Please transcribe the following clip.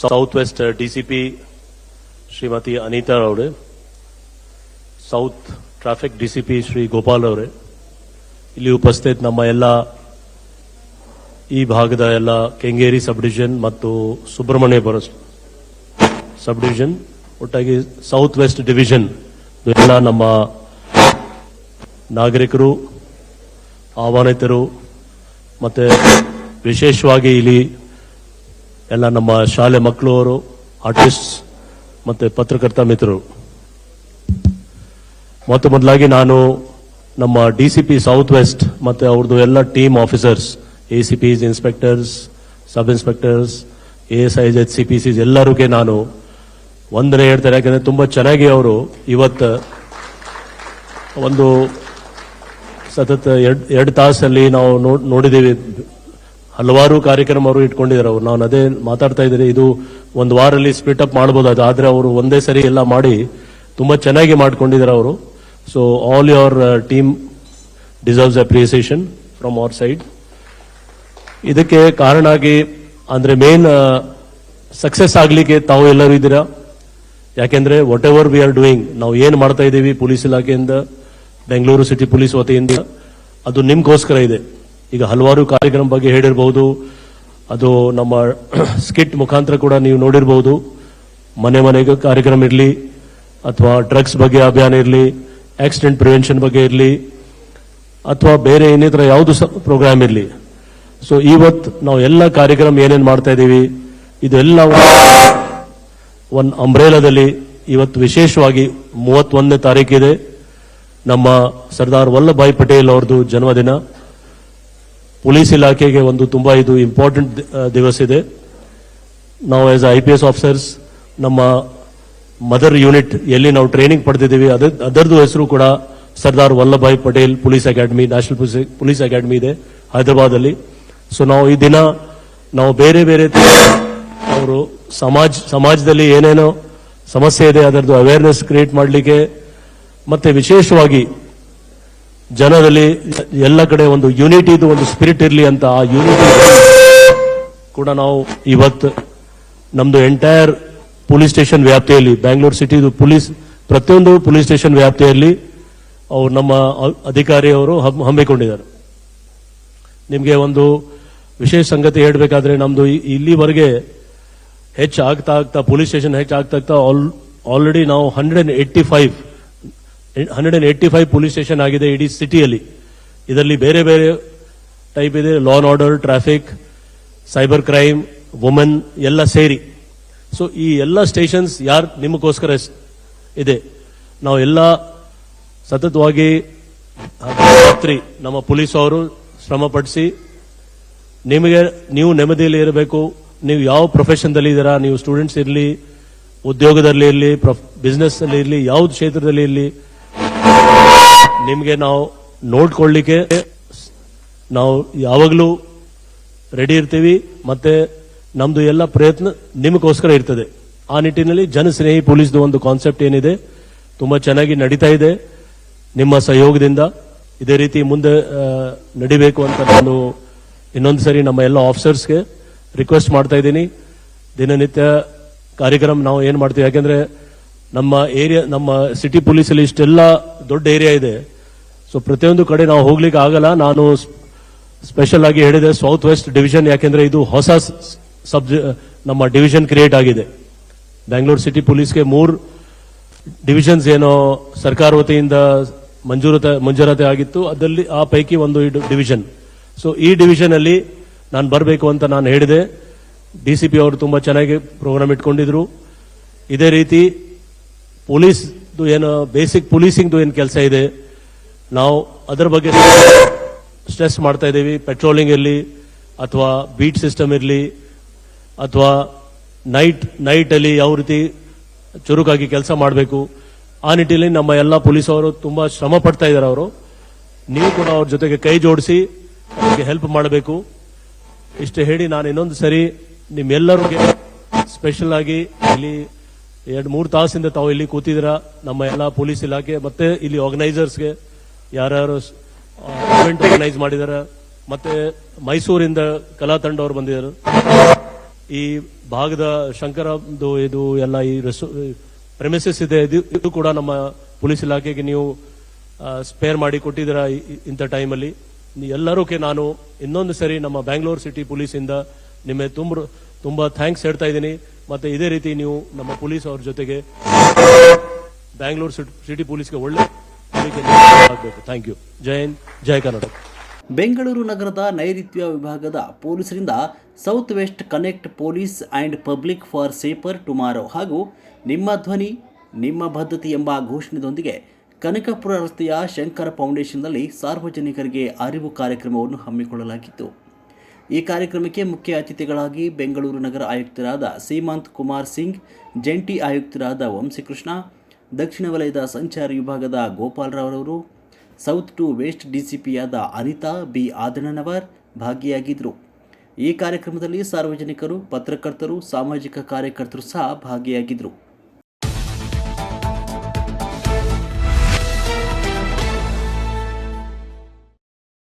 South west DCP Shrimati Anitha ಅವರೇ south traffic DCP Shri Gopal ಅವರೇ ಇಲ್ಲಿ ಉಪಸ್ಥಿತ ನಮ್ಮ ಎಲ್ಲ ಈ ಭಾಗದ ಎಲ್ಲ ಕೆಂಗೇರಿ ಸಬ್ ಡಿವಿಷನ್ ಮತ್ತು ಸುಬ್ರಹ್ಮಣ್ಯಪುರ ಸಬ್ ಡಿವಿಷನ್ ಒಟ್ಟಾಗಿ ಸೌತ್ ವೆಸ್ಟ್ ಡಿವಿಷನ್ ಎಲ್ಲ ನಮ್ಮ ನಾಗರಿಕರು, ಆಹ್ವಾನಿತರು, ಮತ್ತೆ ವಿಶೇಷವಾಗಿ ಇಲ್ಲಿ ಎಲ್ಲ ನಮ್ಮ ಶಾಲೆ ಮಕ್ಕಳು ಅವರು ಆರ್ಟಿಸ್ಟ್ ಮತ್ತು ಪತ್ರಕರ್ತ ಮಿತ್ರರು. ಮೊತ್ತ ಮೊದಲಾಗಿ ನಾನು ನಮ್ಮ D C P south west ಮತ್ತು ಅವ್ರದ್ದು ಎಲ್ಲ team officers A C Ps inspectors sub inspectors A S Is H C P Cs ಎಲ್ಲರಿಗೆ ನಾನು ಒಂದನೇ ಹೇಳ್ತಾರೆ ಯಾಕಂದ್ರೆ ತುಂಬ ಚೆನ್ನಾಗಿ ಅವರು ಇವತ್ತು ಒಂದು ಸತತ ಎರಡು ಎರಡು ತಾಸಲ್ಲಿ ನಾವು ನೋಡ್- ನೋಡಿದ್ದೀವಿ. ಹಲವಾರು ಕಾರ್ಯಕ್ರಮ ಅವರು ಇಟ್ಕೊಂಡಿದ್ದಾರೆ. ಅವರು ನಾನು ಅದೇ ಮಾತಾಡ್ತಾ ಇದ್ದೀನಿ. ಇದು ಒಂದು ವಾರಲ್ಲಿ ಸ್ಪ್ಲಿಟ್ ಅಪ್ ಮಾಡಬಹುದು ಆದ್ರೆ ಅವರು ಒಂದೇ ಸರಿ ಎಲ್ಲ ಮಾಡಿ ತುಂಬಾ ಚೆನ್ನಾಗಿ ಮಾಡ್ಕೊಂಡಿದ್ದಾರೆ ಅವರು. So all your team deserves appreciation from our side ಇದಕ್ಕೆ ಕಾರಣ ಆಗಿ, ಅಂದ್ರೆ ಮೇನ್ ಸಕ್ಸಸ್ ಆಗಲಿಕ್ಕೆ ತಾವು ಎಲ್ಲರೂ ಇದ್ದೀರಾ? ಯಾಕೆಂದರೆ whatever we are doing ನಾವು ಏನು ಮಾಡ್ತಾ ಇದ್ದೀವಿ, ಪೊಲೀಸ್ ಇಲಾಖೆಯಿಂದ ಬೆಂಗಳೂರು ಸಿಟಿ ಪೊಲೀಸ್ ವತಿಯಿಂದ, ಅದು ನಿಮ್ಗೋಸ್ಕರ ಇದೆ. ಈಗ ಹಲವಾರು ಕಾರ್ಯಕ್ರಮ ಬಗ್ಗೆ ಹೇಳಿರಬಹುದು ಅದು ನಮ್ಮ ಸ್ಕಿಟ್ ಮುಖಾಂತರ ಕೂಡ ನೀವು ನೋಡಿರಬಹುದು ಮನೆ ಮನೆಗೆ ಕಾರ್ಯಕ್ರಮ ಇರಲಿ, ಅಥವಾ ಡ್ರಗ್ಸ್ ಬಗ್ಗೆ ಅಭಿಯಾನ ಇರಲಿ, ಆಕ್ಸಿಡೆಂಟ್ ಪ್ರಿವೆನ್ಷನ್ ಬಗ್ಗೆ ಇರಲಿ, ಅಥವಾ ಬೇರೆ ಇನ್ನಿತರ ಯಾವುದು ಪ್ರೋಗ್ರಾಮ್ ಇರಲಿ. ಸೊ ಇವತ್ತು ನಾವು ಎಲ್ಲ ಕಾರ್ಯಕ್ರಮ ಏನೇನು ಮಾಡ್ತಾ ಇದ್ದೀವಿ ಇದೆಲ್ಲ ಒಂದು ಅಂಬ್ರೇಲದಲ್ಲಿ ಇವತ್ತು ವಿಶೇಷವಾಗಿ ಮೂವತ್ತೊಂದನೇ ತಾರೀಕಿದೆ. ನಮ್ಮ ಸರ್ದಾರ್ ವಲ್ಲಭಾಯ್ ಪಟೇಲ್ ಅವ್ರದ್ದು ಜನ್ಮದಿನ. ಪೊಲೀಸ್ ಇಲಾಖೆಗೆ ಒಂದು ತುಂಬ ಇದು ಇಂಪಾರ್ಟೆಂಟ್ ದಿವಸ ಇದೆ. ನಾವು as I P S officers ನಮ್ಮ ಮದರ್ ಯೂನಿಟ್ ಎಲ್ಲಿ ನಾವು ಟ್ರೈನಿಂಗ್ ಪಡೆದಿದ್ದೀವಿ, ಅದ, ಅದರದ್ದು ಹೆಸರು ಕೂಡ Sardar Vallabhbhai Patel police academy national police academy ಇದೆ ಹೈದರಾಬಾದ್ ಅಲ್ಲಿ ಸೊ ನಾವು ಈ ದಿನ ನಾವು ಬೇರೆ ಬೇರೆ ಅವರು ಸಮಾಜ, ಸಮಾಜದಲ್ಲಿ ಏನೇನೋ ಸಮಸ್ಯೆ ಇದೆ, ಅದರದ್ದು ಅವೇರ್ನೆಸ್ ಕ್ರಿಯೇಟ್ ಮಾಡಲಿಕ್ಕೆ, ಮತ್ತೆ ವಿಶೇಷವಾಗಿ ಜನರಲ್ಲಿ ಎಲ್ಲ ಕಡೆ ಒಂದು ಯೂನಿಟಿದು ಒಂದು ಸ್ಪಿರಿಟ್ ಇರಲಿ ಅಂತ ಆ ಯೂನಿಟಿ ಕೂಡ ನಾವು ಇವತ್ತು ನಮ್ದು ಎಂಟೈರ್ ಪೊಲೀಸ್ ಸ್ಟೇಷನ್ ವ್ಯಾಪ್ತಿಯಲ್ಲಿ ಬ್ಯಾಂಗ್ಳೂರು ಸಿಟಿದು ಪೊಲೀಸ್ ಪ್ರತಿಯೊಂದು ಪೊಲೀಸ್ ಸ್ಟೇಷನ್ ವ್ಯಾಪ್ತಿಯಲ್ಲಿ ಅವ್ರು ನಮ್ಮ ಅಧಿಕಾರಿಯವರು ಹಮ್- ಹಮ್ಮಿಕೊಂಡಿದ್ದಾರೆ. ನಿಮಗೆ ಒಂದು ವಿಶೇಷ ಸಂಗತಿ ಹೇಳಬೇಕಾದ್ರೆ ನಮ್ದು ಇಲ್ಲಿವರೆಗೆ ಹೆಚ್ಚಾಗ್ತಾ ಆಗ್ತಾ ಪೊಲೀಸ್ ಸ್ಟೇಷನ್ ಹೆಚ್ಚಾಗ್ತಾ ಆಗ್ತಾ ಆಲ್ರೆಡಿ ನಾವು hundred and eighty five hundred and eighty five police station ಆಗಿದೆ ಇಡೀ ಸಿಟಿಯಲ್ಲಿ. ಇದರಲ್ಲಿ ಬೇರೆ ಬೇರೆ ಟೈಪ್ ಇದೆ law and order traffic cyber crime women ಎಲ್ಲ ಸೇರಿ. ಸೊ ಈ ಎಲ್ಲ ಸ್ಟೇಷನ್ಸ್ ಯಾರು ನಿಮಗೋಸ್ಕರ ಇದೆ? ನಾವು ಎಲ್ಲ ಸತತವಾಗಿ ರಾತ್ರಿ ನಮ್ಮ ಪೊಲೀಸ್ ಅವರು ಶ್ರಮ ಪಡಿಸಿ, ನಿಮಗೆ ನೀವು ನೆಮ್ಮದಿಯಲ್ಲಿ ಇರಬೇಕು, ನೀವು ಯಾವ ಪ್ರೊಫೆಷನ್ದಲ್ಲಿ ಇದ್ದೀರಾ, ನೀವು ಸ್ಟೂಡೆಂಟ್ಸ್ ಇರಲಿ, ಉದ್ಯೋಗದಲ್ಲಿ ಇರಲಿ ಬಿಸ್ನೆಸ್ ಅಲ್ಲಿ ಇರಲಿ, ಯಾವ್ದು ಕ್ಷೇತ್ರದಲ್ಲಿ ಇರಲಿ ನಿಮಗೆ ನಾವು ನೋಡ್ಕೊಳ್ಳಿಕ್ಕೆ ನಾವು ಯಾವಾಗಲೂ ರೆಡಿ ಇರ್ತೀವಿ ಮತ್ತೆ ನಮ್ದು ಎಲ್ಲ ಪ್ರಯತ್ನ ನಿಮಗೋಸ್ಕರ ಇರ್ತದೆ. ಆ ನಿಟ್ಟಿನಲ್ಲಿ ಜನಸ್ನೇಹಿ ಪೊಲೀಸ್ದು ಒಂದು ಕಾನ್ಸೆಪ್ಟ್ ಏನಿದೆ, ತುಂಬಾ ಚೆನ್ನಾಗಿ ನಡೀತಾ ಇದೆ. ನಿಮ್ಮ ಸಹಯೋಗದಿಂದ ಇದೇ ರೀತಿ ಮುಂದೆ ನಡಿಬೇಕು ಅಂತ ನಾನು ಇನ್ನೊಂದು ಸರಿ ನಮ್ಮ ಎಲ್ಲ ಆಫೀಸರ್ಸ್ಗೆ ರಿಕ್ವೆಸ್ಟ್ ಮಾಡ್ತಾ ಇದ್ದೀನಿ. ದಿನನಿತ್ಯ ಕಾರ್ಯಕ್ರಮ ನಾವು ಏನ್ ಮಾಡ್ತೀವಿ, ಯಾಕೆಂದ್ರೆ ನಮ್ಮ ಏರಿಯಾ ನಮ್ಮ ಸಿಟಿ ಪೊಲೀಸಲ್ಲಿ ಇಷ್ಟೆಲ್ಲ ದೊಡ್ಡ ಏರಿಯಾ ಇದೆ. ಸೊ ಪ್ರತಿಯೊಂದು ಕಡೆ ನಾವು ಹೋಗ್ಲಿಕ್ಕೆ ಆಗಲ್ಲ. ನಾನು ಸ್ಪೆಷಲ್ ಆಗಿ ಹೇಳಿದೆ ಸೌತ್ ವೆಸ್ಟ್ ಡಿವಿಷನ್ ಯಾಕೆಂದ್ರೆ ಇದು ಹೊಸ ಸಬ್ ನಮ್ಮ ಡಿವಿಷನ್ ಕ್ರಿಯೇಟ್ ಆಗಿದೆ. ಬ್ಯಾಂಗ್ಳೂರ್ ಸಿಟಿ ಪೊಲೀಸ್ಗೆ ಮೂರು ಡಿವಿಷನ್ಸ್ ಏನೋ ಸರ್ಕಾರ ವತಿಯಿಂದ ಮಂಜೂರತೆ, ಮಂಜೂರಾತಿ ಆಗಿತ್ತು. ಅದರಲ್ಲಿ ಆ ಪೈಕಿ ಒಂದು ಡಿವಿಷನ್ ಸೊ ಈ ಡಿವಿಷನ್ ಅಲ್ಲಿ ನಾನು ಬರಬೇಕು ಅಂತ ನಾನು ಹೇಳಿದೆ. ಡಿಸಿಪಿ ಅವರು ತುಂಬಾ ಚೆನ್ನಾಗಿ ಪ್ರೋಗ್ರಾಮ್ ಇಟ್ಕೊಂಡಿದ್ರು. ಇದೇ ರೀತಿ ಪೊಲೀಸ್ ಏನು ಬೇಸಿಕ್ ಪೊಲೀಸಿಂಗ್ದು ಏನು ಕೆಲಸ ಇದೆ? ನಾವು ಅದರ ಬಗ್ಗೆ ಸ್ಟ್ರೆಸ್ ಮಾಡ್ತಾ ಇದ್ದೀವಿ. ಪೆಟ್ರೋಲಿಂಗ್ ಇರಲಿ, ಅಥವಾ ಬೀಟ್ ಸಿಸ್ಟಮ್ ಇರಲಿ, ಅಥವಾ ನೈಟ್ ನೈಟಲ್ಲಿ ಯಾವ ರೀತಿ ಚುರುಕಾಗಿ ಕೆಲಸ ಮಾಡಬೇಕು. ಆ ನಿಟ್ಟಿನಲ್ಲಿ ನಮ್ಮ ಎಲ್ಲ ಪೊಲೀಸ್ ಅವರು ತುಂಬ ಶ್ರಮ ಪಡ್ತಾ ಇದ್ದಾರೆ ಅವರು. ನೀವು ಕೂಡ ಅವ್ರ ಜೊತೆಗೆ ಕೈ ಜೋಡಿಸಿ ಅವ್ರಿಗೆ ಹೆಲ್ಪ್ ಮಾಡಬೇಕು. ಇಷ್ಟು ಹೇಳಿ ನಾನು ಇನ್ನೊಂದು ಸರಿ ನಿಮ್ಮೆಲ್ಲರಿಗೆ ಸ್ಪೆಷಲ್ ಆಗಿ ಇಲ್ಲಿ ಎರಡು, ಮೂರು ತಾಸಿಂದ ತಾವು ಇಲ್ಲಿ ಕೂತಿದ್ದೀರಾ? ನಮ್ಮ ಎಲ್ಲ ಪೊಲೀಸ್ ಇಲಾಖೆ ಮತ್ತೆ ಇಲ್ಲಿ ಆರ್ಗನೈಸರ್ಸ್ಗೆ ಯಾರ್ಯಾರು ಇವೆಂಟ್ ಆರ್ಗನೈಸ್ ಮಾಡಿದಾರೆ? ಮತ್ತೆ ಮೈಸೂರಿಂದ ಕಲಾ ತಂಡ ಅವರು ಬಂದಿದ್ದಾರೆ ಈ ಭಾಗದ ಶಂಕರ ಇದು ಎಲ್ಲ ಈ ಪ್ರೆಮಿಸಸ್ ಇದೆ. ಇದು ಕೂಡ ನಮ್ಮ ಪೊಲೀಸ್ ಇಲಾಖೆಗೆ ನೀವು ಸ್ಪೇರ್ ಮಾಡಿ ಕೊಟ್ಟಿದ್ದೀರಾ ಇಂಥ ಟೈಮಲ್ಲಿ ಎಲ್ಲರೂ ನಾನು ಇನ್ನೊಂದು ಸರಿ ನಮ್ಮ ಬ್ಯಾಂಗ್ಳೂರ್ ಸಿಟಿ ಪೊಲೀಸಿಂದ ನಿಮಗೆ ತುಂಬ ತುಂಬಾ ಥ್ಯಾಂಕ್ಸ್ ಹೇಳ್ತಾ ಇದ್ದೀನಿ. ಮತ್ತೆ ಇದೇ ರೀತಿ ನೀವು ನಮ್ಮ ಪೊಲೀಸ್ ಅವ್ರ ಜೊತೆಗೆ ಬ್ಯಾಂಗ್ಳೂರ್ ಸಿಟಿ ಪೊಲೀಸ್ಗೆ ಒಳ್ಳೆ ಥ್ಯಾಂಕ್ ಯು. ಜೈ ಹಿಂದ್, ಜೈ ಕರ್ನಾಟಕ. ಬೆಂಗಳೂರು ನಗರದ ನೈಋತ್ಯ ವಿಭಾಗದ ಪೊಲೀಸರಿಂದ south west connect police and public for safer tomorrow ಹಾಗೂ ನಿಮ್ಮ ಧ್ವನಿ, ನಿಮ್ಮ ಬದ್ಧತೆ ಎಂಬ ಘೋಷಣೆಯೊಂದಿಗೆ ಕನಕಪುರ ರಸ್ತೆಯ ಶಂಕರ ಫೌಂಡೇಶನ್ನಲ್ಲಿ ಸಾರ್ವಜನಿಕರಿಗೆ ಅರಿವು ಕಾರ್ಯಕ್ರಮವನ್ನು ಹಮ್ಮಿಕೊಳ್ಳಲಾಗಿತ್ತು. ಈ ಕಾರ್ಯಕ್ರಮಕ್ಕೆ ಮುಖ್ಯ ಅತಿಥಿಗಳಾಗಿ ಬೆಂಗಳೂರು ನಗರ ಆಯುಕ್ತರಾದ ಸೀಮಾಂತ್ ಕುಮಾರ್ ಸಿಂಗ್, ಜಂಟಿ ಆಯುಕ್ತರಾದ ವಂಶಿಕೃಷ್ಣ, ದಕ್ಷಿಣ ವಲಯದ ಸಂಚಾರ ವಿಭಾಗದ ಗೋಪಾಲರಾವ್ರವರು ಸೌತ್ ಟು ವೆಸ್ಟ್ ಡಿಸಿಪಿಯಾದ ಅನಿತಾ ಬಿ ಆದಣ್ಣನವರ್ ಭಾಗಿಯಾಗಿದ್ದರು. ಈ ಕಾರ್ಯಕ್ರಮದಲ್ಲಿ ಸಾರ್ವಜನಿಕರು, ಪತ್ರಕರ್ತರು, ಸಾಮಾಜಿಕ ಕಾರ್ಯಕರ್ತರು ಸಹ ಭಾಗಿಯಾಗಿದ್ದರು.